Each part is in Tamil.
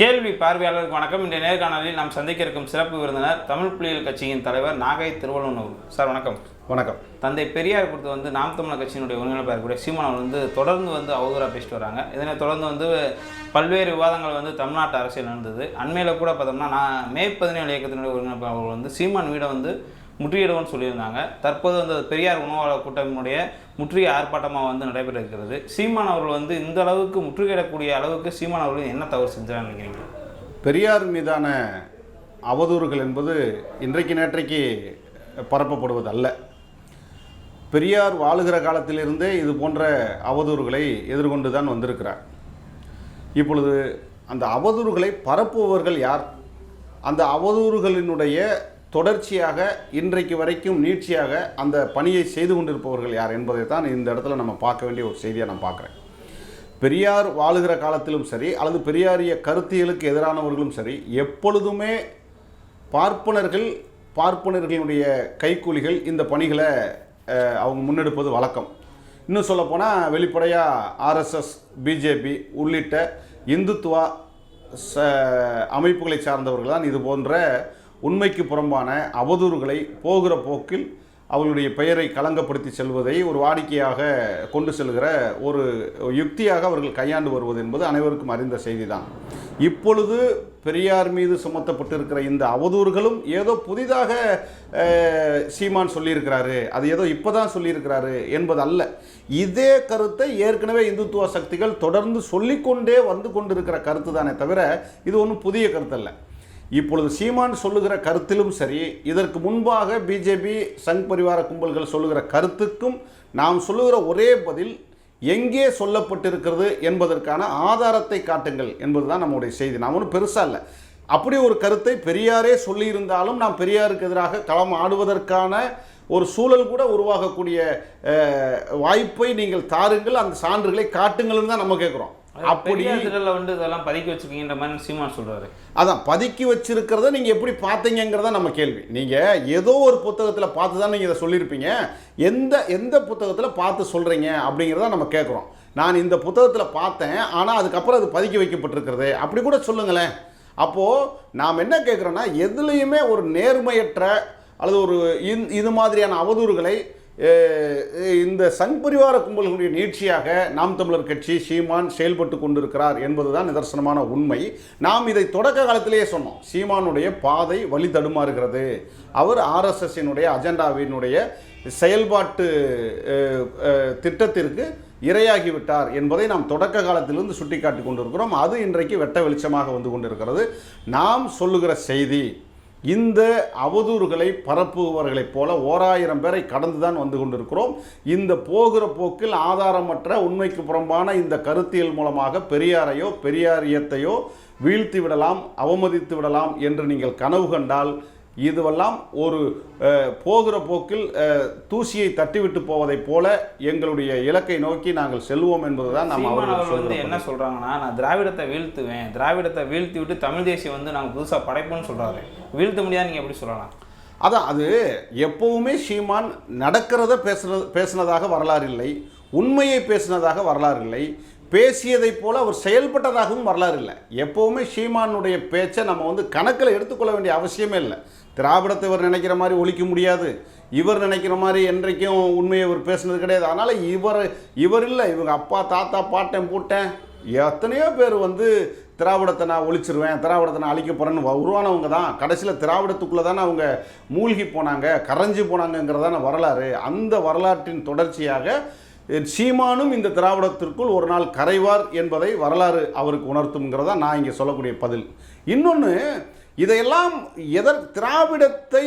கேள்வி பார்வையாளருக்கு வணக்கம். இன்றைய நேர்காணலில் நாம் சந்திக்க இருக்கும் சிறப்பு விருந்தினர் தமிழ் புலிகள் கட்சியின் தலைவர் நாகை திருவள்ளுவர் சார் வணக்கம். வணக்கம். தந்தை பெரியார் கொடுத்து வந்து நாம் தமிழர் கட்சியினுடைய ஒருங்கிணைப்பாக இருக்கக்கூடிய சீமான் வந்து தொடர்ந்து வந்து அவதூறாக பேசிட்டு வராங்க. இதனை தொடர்ந்து வந்து பல்வேறு விவாதங்கள் வந்து தமிழ்நாட்டு அரசியல் நடந்தது. அண்மையில் கூட பார்த்தோம்னா நான் மே பதினேழு இயக்கத்தினுடைய ஒருங்கிணைப்பு அவர்கள் வந்து சீமான் வீடை வந்து முற்றுகையிடுவோம்னு சொல்லியிருந்தாங்க. தற்போது வந்து பெரியார் உணவாளர் கூட்டமினுடைய முற்றுகை ஆர்ப்பாட்டமாக வந்து நடைபெற இருக்கிறது சீமான் அவர்கள் வந்து இந்த அளவுக்கு முற்றுகையிடக்கூடிய அளவுக்கு சீமான் அவர்கள் என்ன தவறு செஞ்சான்னு நினைக்கிறீங்க? பெரியார் மீதான அவதூறுகள் என்பது இன்றைக்கு நேற்றைக்கு பரப்பப்படுவது அல்ல பெரியார் வாழுகிற காலத்திலிருந்தே இது போன்ற அவதூறுகளை எதிர்கொண்டு தான் வந்திருக்கிறார். இப்பொழுது அந்த அவதூறுகளை பரப்புபவர்கள் யார்? அந்த அவதூறுகளினுடைய தொடர்ச்சியாக இன்றைக்கு வரைக்கும் நீட்சியாக அந்த பணியை செய்து கொண்டிருப்பவர்கள் யார் என்பதை தான் இந்த இடத்துல நம்ம பார்க்க வேண்டிய ஒரு செய்தியாக நான் பார்க்குறேன். பெரியார் வாழுகிற காலத்திலும் சரி அல்லது பெரியாரிய கருத்தியலுக்கு எதிரானவர்களும் சரி எப்பொழுதுமே பார்ப்பனர்கள் பார்ப்பனர்களுடைய கைக்கூலிகள் இந்த பணிகளை அவங்க முன்னெடுப்பது வழக்கம். இன்னும் சொல்லப்போனால் வெளிப்படையாக ஆர்எஸ்எஸ் பிஜேபி உள்ளிட்ட இந்துத்துவா ச அமைப்புகளை சார்ந்தவர்கள் தான் இது போன்ற உண்மைக்கு புறம்பான அவதூறுகளை போகிற போக்கில் அவர்களுடைய பெயரை களங்கப்படுத்தி செல்வதை ஒரு வாடிக்கையாக கொண்டு செல்கிற ஒரு யுக்தியாக அவர்கள் கையாண்டு வருவது என்பது அனைவருக்கும் அறிந்த செய்திதான். இப்பொழுது பெரியார் மீது சுமத்தப்பட்டிருக்கிற இந்த அவதூறுகளும் ஏதோ புதிதாக சீமான் சொல்லியிருக்கிறாரு அது ஏதோ இப்போதான் சொல்லியிருக்கிறாரு என்பது அல்ல இதே கருத்தை ஏற்கனவே இந்துத்துவ சக்திகள் தொடர்ந்து சொல்லிக்கொண்டே வந்து கொண்டிருக்கிற கருத்து தானே தவிர இது ஒன்றும் புதிய கருத்து அல்ல இப்பொழுது சீமான் சொல்லுகிற கருத்திலும் சரி இதற்கு முன்பாக பிஜேபி சங் பரிவார கும்பல்கள் சொல்லுகிற கருத்துக்கும் நாம் சொல்லுகிற ஒரே பதில் எங்கே சொல்லப்பட்டிருக்கிறது என்பதற்கான ஆதாரத்தை காட்டுங்கள் என்பதுதான் நம்முடைய செய்தி. நாம் ஒன்றும் பெருசாக இல்லை. அப்படி ஒரு கருத்தை பெரியாரே சொல்லியிருந்தாலும் நாம் பெரியாருக்கு எதிராக களம் ஆடுவதற்கான ஒரு சூழல் கூட உருவாகக்கூடிய வாய்ப்பை நீங்கள் தாருங்கள் அந்த சான்றுகளை காட்டுங்கள்னு தான் நம்ம கேட்குறோம். அப்படி திடலில் வந்து இதெல்லாம் பதுக்கி வச்சிருக்கீங்கன்ற மாதிரி சீமான் சொல்றாரு. அதான் பதுக்கி வச்சிருக்கிறத நீங்கள் எப்படி பார்த்தீங்கிறத நம்ம கேள்வி. நீங்கள் ஏதோ ஒரு புத்தகத்தில் பார்த்து தான் நீங்கள் இதை சொல்லியிருப்பீங்க. எந்த எந்த புத்தகத்தில் பார்த்து சொல்கிறீங்க அப்படிங்கிறத நம்ம கேட்குறோம். நான் இந்த புத்தகத்தில் பார்த்தேன் ஆனால் அதுக்கப்புறம் அது பதுக்கி வைக்கப்பட்டிருக்கிறது. அப்படி கூட சொல்லுங்களேன். அப்போது நாம் என்ன கேட்குறோன்னா எதுலேயுமே ஒரு நேர்மையற்ற அல்லது ஒரு இந்- இது மாதிரியான அவதூறுகளை இந்த சங் பரிவார கும்பல்களுடைய நீட்சியாக நாம் தமிழர் கட்சி சீமான் செயல்பட்டு கொண்டிருக்கிறார் என்பதுதான் நிதர்சனமான உண்மை. நாம் இதை தொடக்க காலத்திலேயே சொன்னோம். சீமானுடைய பாதை வழி தடுமாறுகிறது. அவர் ஆர்எஸ்எஸ்ஸினுடைய அஜெண்டாவினுடைய செயல்பாட்டு திட்டத்திற்கு இரையாகிவிட்டார் என்பதை நாம் தொடக்க காலத்திலிருந்து சுட்டிக்காட்டி கொண்டிருக்கிறோம். அது இன்றைக்கு வெட்ட வெளிச்சமாக வந்து கொண்டிருக்கிறது. நாம் சொல்லுகிற செய்தி இந்த அவதூறுகளை பரப்புபவர்களைப் போல ஓராயிரம் பேரை கடந்து தான் வந்து கொண்டிருக்கிறோம். இந்த போகிற போக்கில் ஆதாரமற்ற உண்மைக்கு புறம்பான இந்த கருத்தியல் மூலமாக பெரியாரையோ பெரியாரியத்தையோ வீழ்த்தி விடலாம் அவமதித்து விடலாம் என்று நீங்கள் கனவு கண்டால் இதுவெல்லாம் ஒரு போகிற போக்கில் தூசியை தட்டிவிட்டு போவதைப் போல எங்களுடைய இலக்கை நோக்கி நாங்கள் செல்வோம் என்பதுதான் நாம் சீமான் அவர்கள் வந்து என்ன சொல்றாங்கன்னா நான் திராவிடத்தை வீழ்த்துவேன். திராவிடத்தை வீழ்த்தி விட்டு தமிழ் தேசியம் வந்து நாங்கள் புதுசாக படைப்போம்னு சொல்றாரு. வீழ்த்த முடியாது நீங்க எப்படி சொல்லலாம்? அதான் அது எப்பவுமே சீமான் நடக்கிறத பேசுறது பேசினதாக வரலாறு இல்லை உண்மையை பேசினதாக வரலாறு இல்லை பேசியதைப் போல அவர் செயல்பட்டதாகவும் வரலாறு இல்லை. எப்பவுமே சீமானுடைய பேச்சை நம்ம வந்து கணக்கில் எடுத்துக்கொள்ள வேண்டிய அவசியமே இல்லை. திராவிடத்தை இவர் நினைக்கிற மாதிரி ஒழிக்க முடியாது. இவர் நினைக்கிற மாதிரி என்றைக்கும் உண்மையை இவர் பேசுனது கிடையாது. அதனால் இவர் இவர் இல்லை. இவங்க அப்பா தாத்தா பாட்டன் பூட்டன் எத்தனையோ பேர் வந்து திராவிடத்தை நான் ஒழிச்சிருவேன் திராவிடத்தை நான் அழிக்க போகிறேன்னு உருவானவங்க தான். கடைசியில் திராவிடத்துக்குள்ளே தானே அவங்க மூழ்கி போனாங்க கரைஞ்சு போனாங்கங்கிறதான வரலாறு. அந்த வரலாற்றின் தொடர்ச்சியாக சீமானும் இந்த திராவிடத்திற்குள் ஒரு நாள் கரைவார் என்பதை வரலாறு அவருக்கு உணர்த்துங்கிறதா நான் இங்கே சொல்லக்கூடிய பதில். இன்னொன்று இதையெல்லாம் எதர் திராவிடத்தை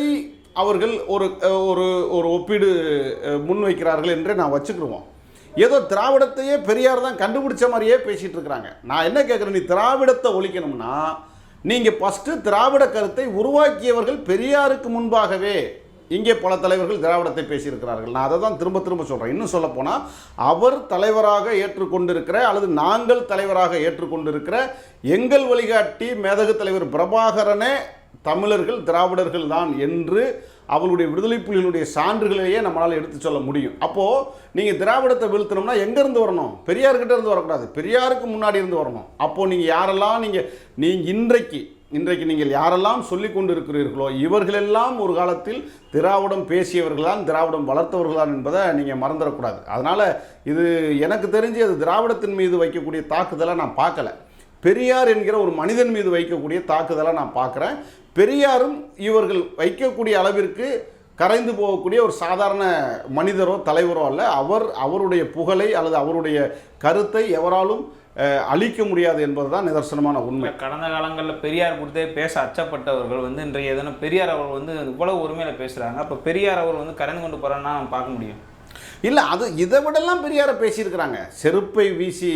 அவர்கள் ஒரு ஒரு ஒரு ஒப்பீடு முன்வைக்கிறார்கள் என்றே நான் வச்சுக்கிடுவோம் ஏதோ திராவிடத்தையே பெரியார் தான் கண்டுபிடிச்ச மாதிரியே பேசிகிட்டு இருக்கிறாங்க. நான் என்ன கேட்குறேன் நீ திராவிடத்தை ஒழிக்கணும்னா நீங்கள் ஃபஸ்ட்டு திராவிட கருத்தை உருவாக்கியவர்கள் பெரியாருக்கு முன்பாகவே இங்கே பல தலைவர்கள் திராவிடத்தை பேசியிருக்கிறார்கள். நான் அதை தான் திரும்ப திரும்ப சொல்கிறேன் இன்னும் சொல்லப்போனால் அவர் தலைவராக ஏற்றுக்கொண்டிருக்கிற அல்லது நாங்கள் தலைவராக ஏற்றுக்கொண்டிருக்கிற எங்கள் வழிகாட்டி மேதகு தலைவர் பிரபாகரனே தமிழர்கள் திராவிடர்கள் தான் என்று அவளுடைய விடுதலை புலிகளுடைய சான்றுகளையே நம்மளால் எடுத்து சொல்ல முடியும். அப்போது நீங்கள் திராவிடத்தை வீழ்த்தணும்னா எங்கேருந்து வரணும்? பெரியார்கிட்ட இருந்து வரக்கூடாது. பெரியாருக்கு முன்னாடி இருந்து வரணும். அப்போது நீங்கள் யாரெல்லாம் நீங்கள் நீங்கள் இன்றைக்கு இன்றைக்கு நீங்கள் யாரெல்லாம் சொல்லி கொண்டிருக்கிறீர்களோ இவர்களெல்லாம் ஒரு காலத்தில் திராவிடம் பேசியவர்கள்தான் திராவிடம் வளர்த்தவர்கள்தான் என்பதை நீங்கள் மறந்துடக்கூடாது. அதனால் இது எனக்கு தெரிஞ்சு அது திராவிடத்தின் மீது வைக்கக்கூடிய தாக்குதலை நான் பார்க்கல. பெரியார் என்கிற ஒரு மனிதன் மீது வைக்கக்கூடிய தாக்குதலை நான் பார்க்குறேன். பெரியாரும் இவர்கள் வைக்கக்கூடிய அளவிற்கு கரைந்து போகக்கூடிய ஒரு சாதாரண மனிதரோ தலைவரோ அல்ல. அவர் அவருடைய புகழை அல்லது அவருடைய கருத்தை எவராலும் அழிக்க முடியாது என்பதுதான் நிதர்சனமான உண்மை. கடந்த காலங்களில் பெரியார் கொடுத்தே பேச அச்சப்பட்டவர்கள் வந்து இன்றைய தினம் பெரியார் அவர் வந்து இவ்வளவு உரிமையில பேசுறாங்க. அப்போ பெரியார் அவர் வந்து கரைந்து கொண்டு நம்ம பார்க்க முடியும். இல்லை அது இதை விடலாம் பெரியார பேசியிருக்கிறாங்க. செருப்பை வீசி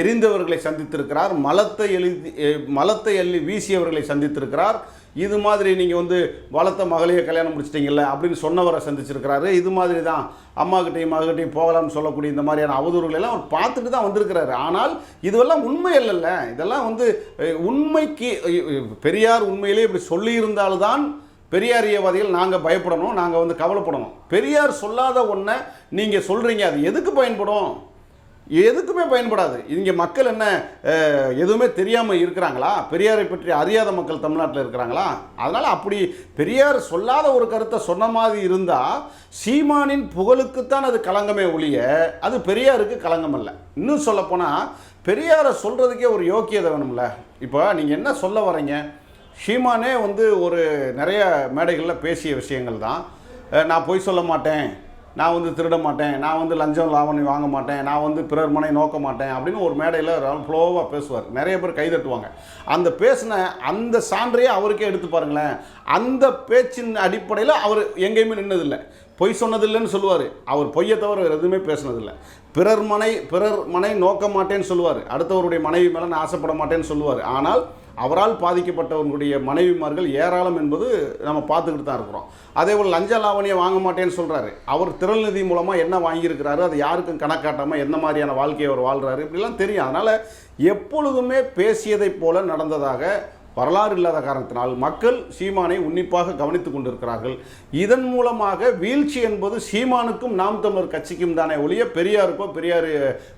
எரிந்தவர்களை சந்தித்திருக்கிறார் மலத்தை எழுதி மலத்தை அள்ளி வீசியவர்களை சந்தித்திருக்கிறார். இது மாதிரி நீங்கள் வந்து வளர்த்த மகளையே கல்யாணம் முடிச்சிட்டிங்கல்ல அப்படின்னு சொன்னவரை சந்திச்சிருக்கிறாரு. இது மாதிரி தான் அம்மாக்கிட்டையும் மகக்கிட்டையும் போகலாம்னு சொல்லக்கூடிய இந்த மாதிரியான அவதூறுகளை எல்லாம் அவர் பார்த்துட்டு தான் வந்திருக்கிறாரு. ஆனால் இதுவெல்லாம் உண்மை இல்லைல்ல இதெல்லாம் வந்து உண்மைக்கு பெரியார் உண்மையிலே இப்படி சொல்லியிருந்தால்தான் பெரியாரியவாதிகள் நாங்கள் பயப்படணும் நாங்கள் வந்து கவலைப்படணும். பெரியார் சொல்லாத ஒன்றை நீங்கள் சொல்கிறீங்க அது எதுக்கு பயன்படும்? எதுக்குமே பயன்படாது. இங்கே மக்கள் என்ன எதுவுமே தெரியாமல் இருக்கிறாங்களா? பெரியாரை பற்றி அறியாத மக்கள் தமிழ்நாட்டில் இருக்கிறாங்களா? அதனால் அப்படி பெரியார் சொல்லாத ஒரு கருத்தை சொன்ன மாதிரி இருந்தால் சீமானின் புகழுக்குத்தான் அது களங்கமே ஒழிய அது பெரியாருக்கு களங்கம் அல்ல. இன்னும் சொல்லப்போனால் பெரியாரை சொல்கிறதுக்கே ஒரு யோக்கியதை வேணும்ல. இப்போ நீங்கள் என்ன சொல்ல வரீங்க? சீமானே வந்து ஒரு நிறைய மேடைகளில் பேசிய விஷயங்கள் தான். நான் பொய் சொல்ல மாட்டேன். நான் வந்து திருட மாட்டேன் நான் வந்து லஞ்சம் லாவணி வாங்க மாட்டேன் நான் வந்து பிறர் மனை நோக்க மாட்டேன் அப்படின்னு ஒரு மேடையில் ஃப்ளோவாக பேசுவார். நிறைய பேர் கை தட்டுவாங்க அந்த பேசின அந்த சான்றையே அவருக்கே எடுத்து பாருங்களேன். அந்த பேச்சின் அடிப்படையில் அவர் எங்கேயுமே நின்னதில்லை. பொய் சொன்னதில்லைன்னு சொல்லுவார். அவர் பொய்யை தவிர வேறு எதுவுமே பேசினதில்லை. பிறர் மனை பிறர் மனை நோக்க மாட்டேன்னு சொல்லுவார். அடுத்தவருடைய மனைவி மேலே நான் ஆசைப்பட மாட்டேன்னு சொல்லுவார். ஆனால் அவரால் பாதிக்கப்பட்டவர்களுடைய மனைவிமார்கள் ஏராளம் என்பது நம்ம பார்த்துக்கிட்டு தான் இருக்கிறோம். அதே போல் லஞ்ச லாவணியை வாங்க மாட்டேன்னு சொல்கிறாரு அவர் திரள் நிதி மூலமாக என்ன வாங்கியிருக்கிறாரு அது யாருக்கும் கணக்காட்டாமல் என்ன மாதிரியான வாழ்க்கையை அவர் வாழ்கிறாரு இப்படிலாம் தெரியும். அதனால் எப்பொழுதுமே பேசியதைப் போல நடந்ததாக வரலாறு இல்லாத காரணத்தினால் மக்கள் சீமானை உன்னிப்பாக கவனித்துக் கொண்டிருக்கிறார்கள். இதன் மூலமாக வீழ்ச்சி என்பது சீமானுக்கும் நாம் தமிழர் கட்சிக்கும் தானே ஒழிய பெரியாருக்கோ பெரியார்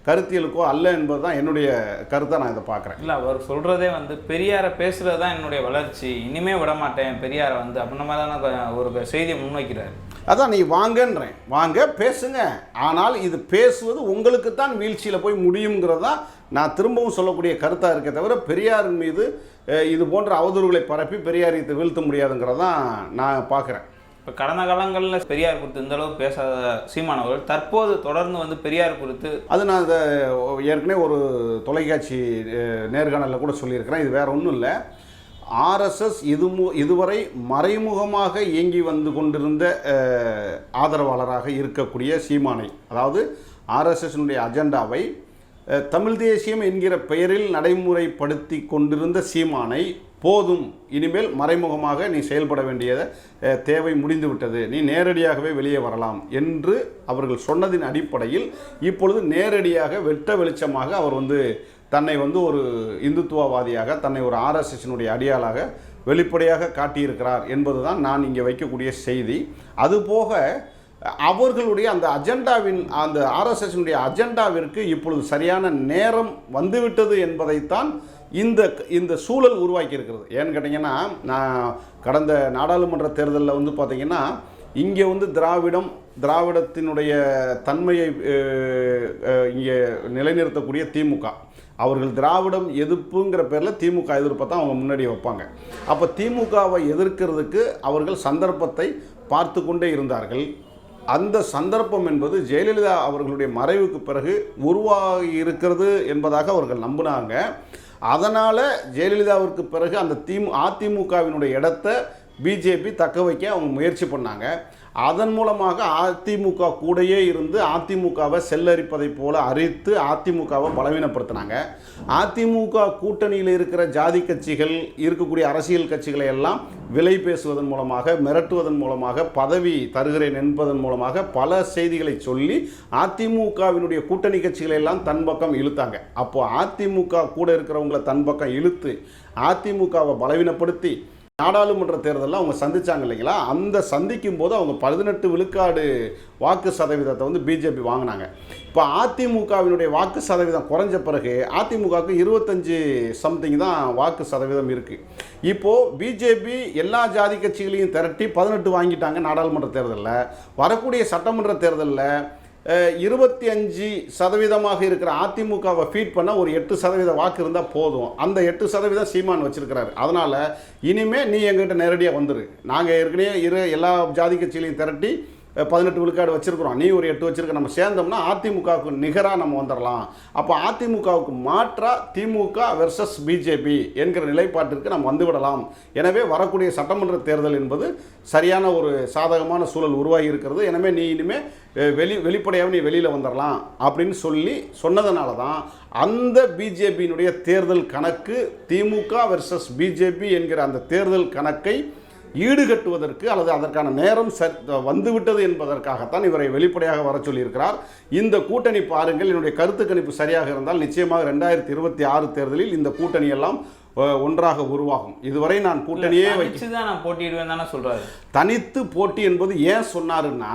கருத்தியலுக்கோ அல்ல என்பது தான் என்னுடைய கருத்தை நான் இதை பார்க்குறேன். இல்லை அவர் சொல்றதே வந்து பெரியாரை பேசுறது தான் என்னுடைய வளர்ச்சி. இனிமே விட மாட்டேன் பெரியாரை வந்து அப்படின்ற மாதிரி தானே ஒரு செய்தியை முன்வைக்கிறார். அதான் நீ வாங்கன்றேன். வாங்க பேசுங்க. ஆனால் இது பேசுவது உங்களுக்கு தான் வீழ்ச்சியில் போய் முடியுங்கிறது தான் நான் திரும்பவும் சொல்லக்கூடிய கருத்தாக இருக்கே தவிர பெரியாரின் மீது இது போன்ற அவதூறுகளை பரப்பி பெரியாரை வீழ்த்த முடியாதுங்கிறதான் நான் பார்க்குறேன். இப்போ கடந்த காலங்களில் பெரியார் குறித்து இந்த அளவு பேசாத சீமானவர்கள் தற்போது தொடர்ந்து வந்து பெரியார் குறித்து அது நான் இதை ஏற்கனவே ஒரு தொலைக்காட்சி நேர்காணலில் கூட சொல்லியிருக்கிறேன். இது வேற ஒன்றும் இல்லை. ஆர்எஸ்எஸ் இது இதுவரை மறைமுகமாக இயங்கி வந்து கொண்டிருந்த ஆதரவாளராக இருக்கக்கூடிய சீமானை அதாவது ஆர்எஸ்எஸ்னுடைய அஜெண்டாவை தமிழ் தேசியம் என்கிற பெயரில் நடைமுறைப்படுத்தி கொண்டிருந்த சீமானை போதும் இனிமேல் மறைமுகமாக நீ செயல்பட வேண்டிய தேவை முடிந்துவிட்டது. நீ நேரடியாகவே வெளியே வரலாம் என்று அவர்கள் சொன்னதின் அடிப்படையில் இப்பொழுது நேரடியாக வெட்ட வெளிச்சமாக அவர் வந்து தன்னை வந்து ஒரு இந்துத்துவவாதியாக தன்னை ஒரு ஆர்எஸ்எஸ்னுடைய அடியாளாக வெளிப்படையாக காட்டியிருக்கிறார் என்பதுதான் நான் இங்கே வைக்கக்கூடிய செய்தி. அதுபோக அவர்களுடைய அந்த அஜெண்டாவின் அந்த ஆர்எஸ்எஸ்னுடைய அஜெண்டாவிற்கு இப்பொழுது சரியான நேரம் வந்துவிட்டது என்பதைத்தான் இந்த இந்த சூழல் உருவாக்கி இருக்கிறது ஏன்னு கேட்டிங்கன்னா நான் கடந்த நாடாளுமன்ற தேர்தலில் வந்து பார்த்திங்கன்னா இங்கே வந்து திராவிடம் திராவிடத்தினுடைய தன்மையை இங்கே நிலைநிறுத்தக்கூடிய திமுக. அவர்கள் திராவிடம் எதிர்ப்புங்கிற பேரில் திமுக எதிர்ப்பை தான் அவங்க முன்னாடி வைப்பாங்க. அப்போ திமுகவை எதிர்க்கிறதுக்கு அவர்கள் சந்தர்ப்பத்தை பார்த்து கொண்டே இருந்தார்கள். அந்த சந்தர்ப்பம் என்பது ஜெயலலிதா அவர்களுடைய மறைவுக்கு பிறகு உருவாகி இருக்கிறது என்பதாக அவர்கள் நம்பினாங்க. அதனால் ஜெயலலிதாவிற்கு பிறகு அந்த திமு அதிமுகவினுடைய இடத்த பிஜேபி தக்க வைக்க அவங்க முயற்சி பண்ணாங்க. அதன் மூலமாக அதிமுக கூடயே இருந்து அதிமுகவை செல்லரிப்பதைப் போல அறித்து அதிமுகவை பலவீனப்படுத்தினாங்க. அதிமுக கூட்டணியில் இருக்கிற ஜாதி கட்சிகள் இருக்கக்கூடிய அரசியல் கட்சிகளை எல்லாம் விலை பேசுவதன் மூலமாக மிரட்டுவதன் மூலமாக பதவி தருகிறேன் என்பதன் மூலமாக பல செய்திகளை சொல்லி அதிமுகவினுடைய கூட்டணி கட்சிகளை எல்லாம் தன் பக்கம் இழுத்தாங்க. அப்போது அதிமுக கூட இருக்கிறவங்கள தன் பக்கம் இழுத்து அதிமுகவை பலவீனப்படுத்தி நாடாளுமன்ற தேர்தலில் அவங்க சந்திச்சாங்க இல்லைங்களா? அந்த சந்திக்கும் போது அவங்க பதினெட்டு விழுக்காடு வாக்கு சதவீதத்தை வந்து பிஜேபி வாங்கினாங்க. இப்போ அதிமுகவினுடைய வாக்கு சதவீதம் குறைஞ்ச பிறகு அதிமுகவுக்கு இருபத்தஞ்சு சம்திங் தான் வாக்கு சதவீதம் இருக்குது இப்போது பிஜேபி எல்லா ஜாதி கட்சிகளையும் திரட்டி பதினெட்டு வாங்கிட்டாங்க நாடாளுமன்ற தேர்தலில். வரக்கூடிய சட்டமன்ற தேர்தலில் இருபத்தி அஞ்சு சதவீதமாக இருக்கிற அதிமுகவை ஃபீட் பண்ண ஒரு எட்டு சதவீத வாக்கு இருந்தால் போதும். அந்த எட்டு சதவீதம் சீமான் வச்சிருக்கிறாரு. அதனால் இனிமேல் நீ எங்கிட்ட நேரடியாக வந்துரு. நாங்கள் ஏற்கனவே இரு எல்லா ஜாதி கட்சிகளையும் திரட்டி பதினெட்டு விழுக்காடு வச்சுருக்குறோம். நீ ஒரு எட்டு வச்சுருக்க. நம்ம சேர்ந்தோம்னா அதிமுகவுக்கு நிகராக நம்ம வந்துடலாம் அப்போ அதிமுகவுக்கு மாற்றா திமுக வெர்சஸ் பிஜேபி என்கிற நிலைப்பாட்டிற்கு நாம் வந்துவிடலாம் எனவே வரக்கூடிய சட்டமன்ற தேர்தல் என்பது சரியான ஒரு சாதகமான சூழல் உருவாகி இருக்கிறது. எனவே நீ இனிமே வெளி வெளிப்படையாக நீ வெளியில் வந்துடலாம் அப்படின்னு சொல்லி சொன்னதுனால தான் அந்த பிஜேபியினுடைய தேர்தல் கணக்கு திமுக வெர்சஸ் பிஜேபி என்கிற அந்த தேர்தல் கணக்கை ஈடுகட்டுவதற்கு அல்லது அதற்கான நேரம் ச- வந்துவிட்டது என்பதற்காகத்தான் இவரை வெளிப்படையாக வர சொல்லியிருக்கிறார். இந்த கூட்டணி பாருங்கள் என்னுடைய கருத்து கணிப்பு சரியாக இருந்தால் நிச்சயமாக ரெண்டாயிரத்தி இருபத்தி ஆறு தேர்தலில் இந்த கூட்டணி எல்லாம் ஒன்றாக உருவாகும். இதுவரை நான் கூட்டணியே வச்சு தான் நான் போட்டியிடுவேன் தானே சொல்றாரு. தனித்து போட்டி என்பது ஏன் சொன்னாருன்னா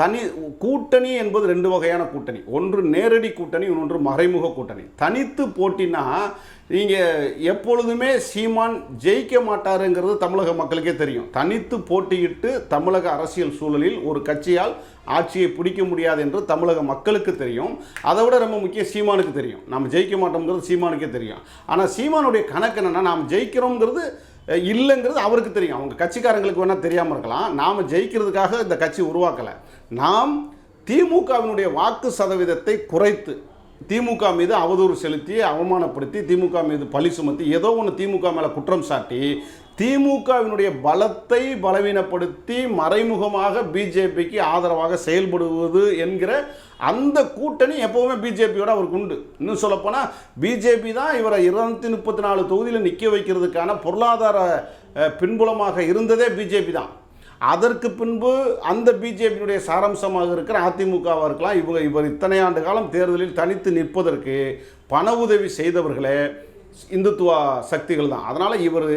தனி கூட்டணி என்பது ரெண்டு வகையான கூட்டணி. ஒன்று நேரடி கூட்டணி இன்னொன்று மறைமுக கூட்டணி. தனித்து போட்டினா நீங்கள் எப்பொழுதுமே சீமான் ஜெயிக்க மாட்டாருங்கிறது தமிழக மக்களுக்கே தெரியும். தனித்து போட்டியிட்டு தமிழக அரசியல் சூழலில் ஒரு கட்சியால் ஆட்சியை பிடிக்க முடியாது என்று தமிழக மக்களுக்கு தெரியும். அதை விட ரொம்ப முக்கியம் சீமானுக்கு தெரியும். நம்ம ஜெயிக்க மாட்டோம்ங்கிறது சீமானுக்கே தெரியும். ஆனால் சீமானுடைய கணக்கு என்னென்னா நாம் ஜெயிக்கிறோங்கிறது இல்லைங்கிறது அவருக்கு தெரியும். அவங்க கட்சிக்காரங்களுக்கு வேணால் தெரியாமல் இருக்கலாம். நாம் ஜெயிக்கிறதுக்காக இந்த கட்சி உருவாக்கலை. நாம் திமுகவினுடைய வாக்கு சதவீதத்தை குறைத்து திமுக மீது அவதூறு செலுத்தி அவமானப்படுத்தி திமுக மீது பழி சுமத்தி ஏதோ ஒன்று திமுக மேலே குற்றம் சாட்டி திமுகவினுடைய பலத்தை பலவீனப்படுத்தி மறைமுகமாக பிஜேபிக்கு ஆதரவாக செயல்படுவது என்கிற அந்த கூட்டணி எப்பவுமே பிஜேபியோட அவருக்கு உண்டு. இன்னும் சொல்லப்போனால் பிஜேபி தான் இவரை இருநூத்தி முப்பத்தி நாலு தொகுதியில் நிற்க வைக்கிறதுக்கான பொருளாதார பின்புலமாக இருந்ததே பிஜேபி தான். அதற்கு பின்பு அந்த பிஜேபியினுடைய சாரம்சமாக இருக்கிற அதிமுகவாக இருக்கலாம் இவங்க இவர் இத்தனை ஆண்டு காலம் தேர்தலில் தனித்து நிற்பதற்கு பண உதவி செய்தவர்களே இந்துத்துவ சக்திகள் தான். அதனால் இவர்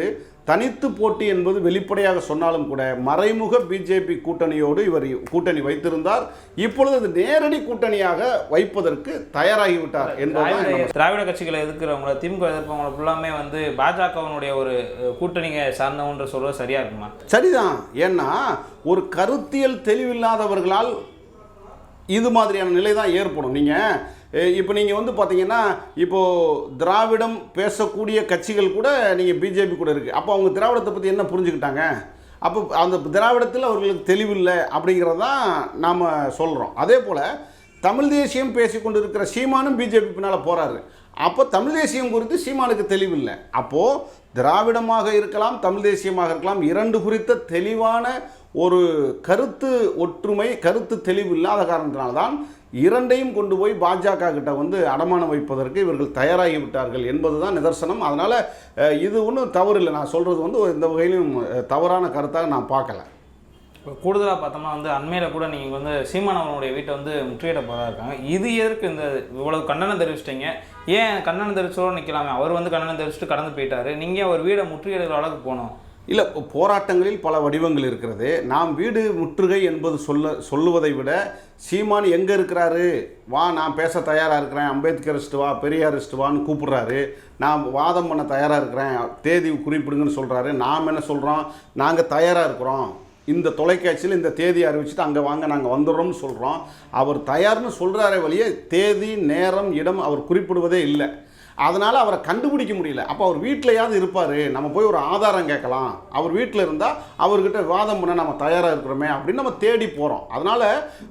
தனித்து போட்டி என்பது வெளிப்படையாக சொன்னாலும் கூட மறைமுக பிஜேபி கூட்டணியோடு இவர் கூட்டணி வைத்திருந்தார். இப்பொழுது நேரடி கூட்டணியாக வைப்பதற்கு தயாராகிவிட்டார் என்பதுதான் திராவிட கட்சிகளை எதிர்க்கிறவங்கள திமுக எதிர்ப்பவங்கள ஃபுல்லாமே வந்து பாஜகவினுடைய ஒரு அஹ், கூட்டணிங்க சார்ந்தவன்ற சொல்றது சரியா இருக்குமா? சரிதான். ஏன்னா ஒரு கருத்தியல் தெளிவில்லாதவர்களால் இது மாதிரியான நிலை தான் ஏற்படும். நீங்கள் இப்போ நீங்கள் வந்து பார்த்தீங்கன்னா இப்போது திராவிடம் பேசக்கூடிய கட்சிகள் கூட நீங்கள் பிஜேபி கூட இருக்குது அப்போ அவங்க திராவிடத்தை பற்றி என்ன புரிஞ்சுக்கிட்டாங்க? அப்போ அந்த திராவிடத்தில் அவர்களுக்கு தெளிவில்லை அப்படிங்கிறது தான் நாம் சொல்கிறோம் அதே போல் தமிழ் தேசியம் பேசிக்கொண்டு இருக்கிற சீமானும் பிஜேபி பின்னால் போகிறாரு அப்போ தமிழ் தேசியம் குறித்து சீமானுக்கு தெளிவில்லை. அப்போது திராவிடமாக இருக்கலாம் தமிழ் தேசியமாக இருக்கலாம் இரண்டு குறித்த தெளிவான ஒரு கருத்து ஒற்றுமை கருத்து தெளிவு இல்லாத காரணத்தினால்தான் இரண்டையும் கொண்டு போய் பாஜக கிட்ட வந்து அடமானம் வைப்பதற்கு இவர்கள் தயாராகி விட்டார்கள் என்பதுதான் நிதர்சனம். அதனால் இது ஒன்றும் தவறு இல்லை நான் சொல்கிறது வந்து இந்த வகையிலும் தவறான கருத்தாக நான் பார்க்கல. இப்போ கூடுதலாக பார்த்தோம்னா வந்து அண்மையில் கூட நீங்கள் வந்து சீமானவனுடைய வீட்டை வந்து முற்றுகையிட போகிறதா இருக்காங்க. இது எதற்கு இந்த இவ்வளவு கண்டனம் தெரிவிச்சிட்டிங்க? ஏன் கண்டனம் தெரிவிச்சோட நிற்கலாமே அவர் வந்து கண்டனம் தெரிவிச்சுட்டு கடந்து போயிட்டாரு. நீங்கள் அவர் வீடை முற்றுகையிடுற அளவுக்கு போகணும் இல்லை போராட்டங்களில் பல வடிவங்கள் இருக்கிறது. நாம் வீடு முற்றுகை என்பது சொல்ல சொல்லுவதை விட சீமான் எங்கே இருக்கிறாரு? வா நான் பேச தயாராக இருக்கிறேன். அம்பேத்கரிஸ்ட் வா பெரியாரிஸ்ட் வான்னு கூப்பிட்றாரு. நான் வாதம் பண்ண தயாராக இருக்கிறேன். தேதி குறிப்பிடுங்கன்னு சொல்கிறாரு நாம் என்ன சொல்கிறோம் நாங்கள் தயாராக இருக்கிறோம். இந்த தொலைக்காட்சியில் இந்த தேதி அறிவிச்சுட்டு அங்கே வாங்க நாங்கள் வந்துடுறோம்னு சொல்கிறோம் அவர் தயார்னு சொல்கிறாரே வழியே தேதி நேரம் இடம் அவர் குறிப்பிடுவதே இல்லை. அதனால் அவரை கண்டுபிடிக்க முடியல. அப்போ அவர் வீட்டிலையாவது இருப்பார். நம்ம போய் ஒரு ஆதாரம் கேட்கலாம். அவர் வீட்டில் இருந்தால் அவர்கிட்ட வாதம் பண்ண நம்ம தயாராக இருக்கிறோமே அப்படின்னு நம்ம தேடி போகிறோம் அதனால்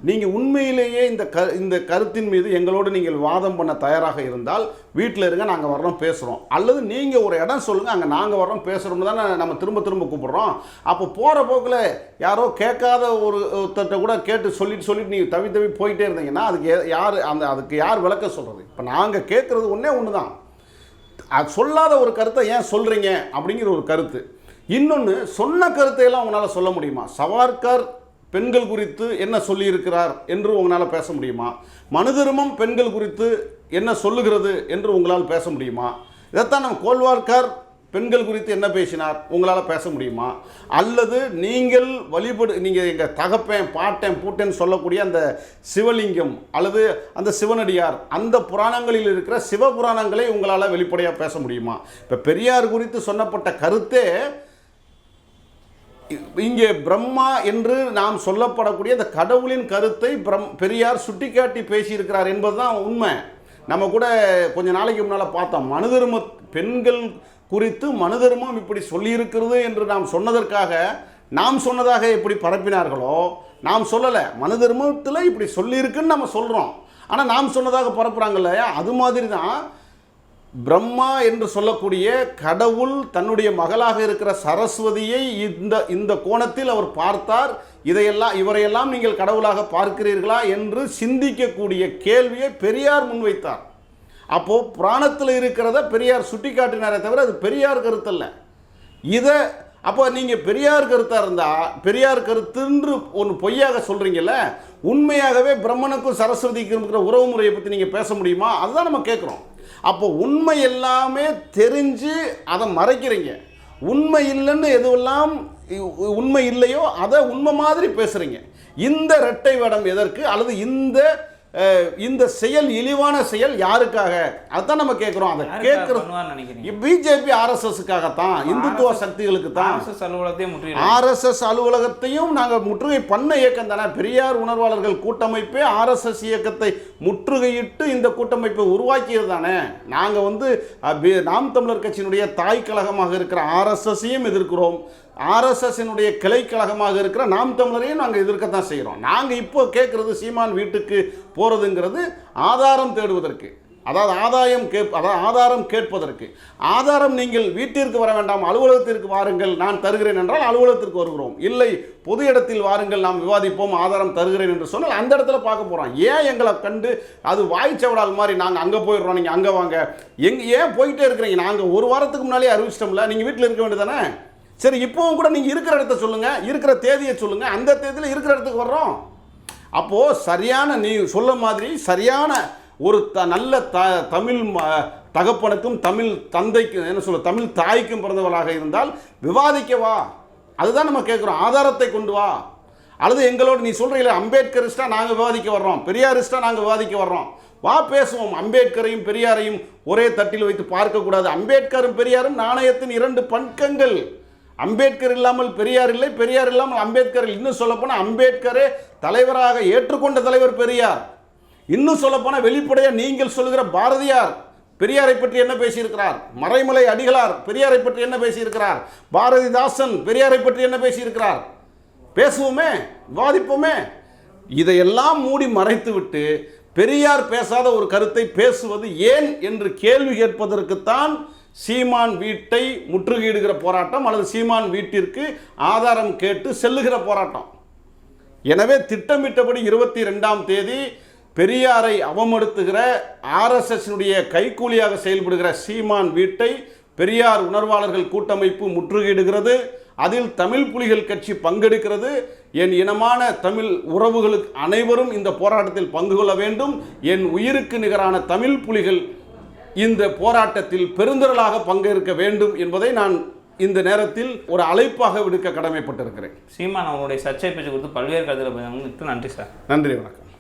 நீங்கள் உண்மையிலேயே இந்த க இந்த கருத்தின் மீது எங்களோடு நீங்கள் வாதம் பண்ண தயாராக இருந்தால் வீட்டில் இருங்க நாங்கள் வர்றோம் பேசுகிறோம் அல்லது நீங்கள் ஒரு இடம் சொல்லுங்கள் அங்கே நாங்கள் வர்றோம் பேசுகிறோம்னு தானே நம்ம திரும்ப திரும்ப கூப்பிட்றோம். அப்போ போகிற போக்கில் யாரோ கேட்காத ஒரு ஒருத்தர்கிட்ட கூட கேட்டு சொல்லிட்டு சொல்லிட்டு நீங்கள் தவி தவி போயிட்டே இருந்தீங்கன்னா அதுக்கு யார் அந்த அதுக்கு யார் விளக்க சொல்கிறது இப்போ நாங்கள் கேட்குறது ஒன்றே ஒன்று தான் சொல்லாத ஒரு கருத்தை ஏன் சொல்கிறீங்க அப்படிங்கிற ஒரு கருத்து. இன்னொன்று சொன்ன கருத்தையெல்லாம் உங்களால் சொல்ல முடியுமா? சவார்கர் பெண்கள் குறித்து என்ன சொல்லியிருக்கிறார் என்று உங்களால் பேச முடியுமா? மனு தர்மம் பெண்கள் குறித்து என்ன சொல்லுகிறது என்று உங்களால் பேச முடியுமா? இதைத்தான் நம்ம கோல்வார்கர் பெண்கள் குறித்து என்ன பேசினார்? உங்களால் பேச முடியுமா? அல்லது நீங்கள் வழிபடு நீங்கள் எங்கள் தகப்பேன் பாட்டேன் பூட்டேன்னு சொல்லக்கூடிய அந்த சிவலிங்கம் அல்லது அந்த சிவனடியார் அந்த புராணங்களில் இருக்கிற சிவபுராணங்களை உங்களால் வெளிப்படையாக பேச முடியுமா? இப்போ பெரியார் குறித்து சொன்னப்பட்ட கருத்தே இங்கே பிரம்மா என்று நாம் சொல்லப்படக்கூடிய அந்த கடவுளின் கருத்தை பிரம் பெரியார் சுட்டிக்காட்டி பேசியிருக்கிறார் என்பதுதான் உண்மை. நம்ம கூட கொஞ்ச நாளைக்கு முன்னால் பார்த்தோம். மனு தர்ம பெண்கள் குறித்து மனுதர்மம் இப்படி சொல்லியிருக்கிறது என்று நாம் சொன்னதற்காக நாம் சொன்னதாக எப்படி பரப்பினார்களோ நாம் சொல்லலை மனு தர்மத்தில் இப்படி சொல்லியிருக்குன்னு நம்ம சொல்கிறோம் ஆனால் நாம் சொன்னதாக பரப்புகிறாங்க இல்லையா? அது மாதிரி தான் பிரம்மா என்று சொல்லக்கூடிய கடவுள் தன்னுடைய மகளாக இருக்கிற சரஸ்வதியை இந்த இந்த கோணத்தில் அவர் பார்த்தார். இதையெல்லாம் இவரையெல்லாம் நீங்கள் கடவுளாக பார்க்கிறீர்களா என்று சிந்திக்கக்கூடிய கேள்வியை பெரியார் முன்வைத்தார். அப்போது புராணத்தில் இருக்கிறத பெரியார் சுட்டி காட்டினாரே தவிர அது பெரியார் கருத்தல்ல. இதை அப்போ நீங்கள் பெரியார் கருத்தாக இருந்தால் பெரியார் கருத்துன்று ஒன்று பொய்யாக சொல்கிறீங்கல்ல உண்மையாகவே பிரம்மனுக்கும் சரஸ்வதிக்கும் இருக்கிற உறவு முறையை பற்றி நீங்கள் பேச முடியுமா? அதுதான் நம்ம கேட்குறோம். அப்போ உண்மை எல்லாமே தெரிஞ்சு அதை மறைக்கிறீங்க. உண்மை இல்லைன்னு எதுவெல்லாம் உண்மை இல்லையோ அதை உண்மை மாதிரி பேசுகிறீங்க இந்த இரட்டை வேடம் எதற்கு? அல்லது இந்த இந்த செயல் இழிவான செயல் யாருக்காக? அதான் நம்ம கேட்குறோம் அதை கேட்குறோம் பிஜேபி ஆர்எஸ்எஸ்க்காகத்தான் இந்துத்துவ சக்திகளுக்கு தான் ஆர்எஸ்எஸ் அலுவலகத்தையே முற்றிலும் ஆர்எஸ்எஸ் அலுவலகத்தையும் நாங்கள் முற்றுகை பண்ண இயக்கம் தானே. பெரியார் உணர்வாளர்கள் கூட்டமைப்பே ஆர்எஸ்எஸ் இயக்கத்தை முற்றுகையிட்டு இந்த கூட்டமைப்பை உருவாக்கியது தானே. நாங்கள் வந்து நாம் தமிழர் கட்சியினுடைய தாய் கழகமாக இருக்கிற ஆர்எஸ்எஸ்ஸையும் எதிர்க்கிறோம். ஆர்எஸ்எஸ்னுடைய கிளை கழகமாக இருக்கிற நாம் தமிழரையும் நாங்கள் எதிர்க்கத்தான் செய்கிறோம் நாங்கள் இப்போ கேட்குறது சீமான் வீட்டுக்கு போகிறதுங்கிறது ஆதாரம் தேடுவதற்கு. அதாவது ஆதாயம் கேப் அதாவது ஆதாரம் கேட்பதற்கு. ஆதாரம் நீங்கள் வீட்டிற்கு வர வேண்டாம் அலுவலகத்திற்கு வாருங்கள் நான் தருகிறேன் என்றால் அலுவலகத்திற்கு வருகிறோம். இல்லை பொது இடத்தில் வாருங்கள் நாம் விவாதிப்போம் ஆதாரம் தருகிறேன் என்று சொன்னால் அந்த இடத்துல பார்க்க போகிறோம் ஏன் எங்களை கண்டு அது வாய்ச்சவடால் மாதிரி நாங்கள் அங்கே போயிடுறோம் நீங்கள் அங்கே வாங்க. எங்கே ஏன் போயிட்டே இருக்கிறீங்க? நாங்கள் ஒரு வாரத்துக்கு முன்னாலே அறிவிச்சிட்டோம்ல நீங்கள் வீட்டில் இருக்க வேண்டியதானே சரி இப்போவும் கூட நீங்கள் இருக்கிற இடத்த சொல்லுங்கள் இருக்கிற தேதியை சொல்லுங்கள் அந்த தேதியில் இருக்கிற இடத்துக்கு வர்றோம். அப்போது சரியான நீ சொல்ல மாதிரி சரியான ஒரு த நல்ல த தமிழ் ம- தகப்பனுக்கும் தமிழ் தந்தைக்கும் என்ன சொல்ல தமிழ் தாய்க்கும் பிறந்தவளாக இருந்தால் விவாதிக்க வா. அதுதான் நம்ம கேட்குறோம். ஆதாரத்தை கொண்டு வா. அல்லது எங்களோட நீ சொல்கிறீங்களே அம்பேத்கரிஸ்டா நாங்கள் விவாதிக்க வர்றோம். பெரியாரிஸ்டா நாங்கள் விவாதிக்க வர்றோம். வா பேசுவோம். அம்பேத்கரையும் பெரியாரையும் ஒரே தட்டில் வைத்து பார்க்கக்கூடாது. அம்பேத்கரும் பெரியாரும் நாணயத்தின் இரண்டு பண்கங்கள். அம்பேத்கர் இல்லாமல் பெரியார் இல்லை பெரியார் இல்லாமல் அம்பேத்கர் இன்னும் சொல்லப்போனால் அம்பேத்கரே தலைவராக ஏற்றுக்கொண்ட தலைவர் பெரியார். இன்னும் சொல்லப்போனால் வெளிப்படையாக நீங்கள் சொல்கிற பாரதியார் பெரியாரை பற்றி என்ன பேசியிருக்கிறார்? மறைமலை அடிகளார் பெரியாரை பற்றி என்ன பேசியிருக்கிறார்? பாரதிதாசன் பெரியாரை பற்றி என்ன பேசியிருக்கிறார்? பேசுவோமே விவாதிப்போமே இதையெல்லாம் மூடி மறைத்துவிட்டு பெரியார் பேசாத ஒரு கருத்தை பேசுவது ஏன் என்று கேள்வி கேட்பதற்குத்தான் சீமான் வீட்டை முற்றுகையிடுகிற போராட்டம் அல்லது சீமான் வீட்டிற்கு ஆதாரம் கேட்டு செல்லுகிற போராட்டம். எனவே திட்டமிட்டபடி இருபத்தி ரெண்டாம் தேதி பெரியாரை அவமடுத்துகிற ஆர்எஸ்எஸ்னுடைய கைக்கூலியாக செயல்படுகிற சீமான் வீட்டை பெரியார் உணர்வாளர்கள் கூட்டமைப்பு முற்றுகையிடுகிறது. அதில் தமிழ் புலிகள் கட்சி பங்கெடுக்கிறது. என் இனமான தமிழ் உறவுகளுக்கு அனைவரும் இந்த போராட்டத்தில் பங்கு கொள்ள வேண்டும். என் உயிருக்கு நிகரான தமிழ் புலிகள் இந்த போராட்டத்தில் பெருந்திரளாக பங்கேற்க வேண்டும் என்பதை நான் இந்த நேரத்தில் ஒரு அழைப்பாக விடுக்க கடமைப்பட்டிருக்கிறேன். சீமான் அவங்களுடைய சர்ச்சை பேச்சு கொடுத்து பல்வேறு பதிவு நன்றி சார். நன்றி வணக்கம்.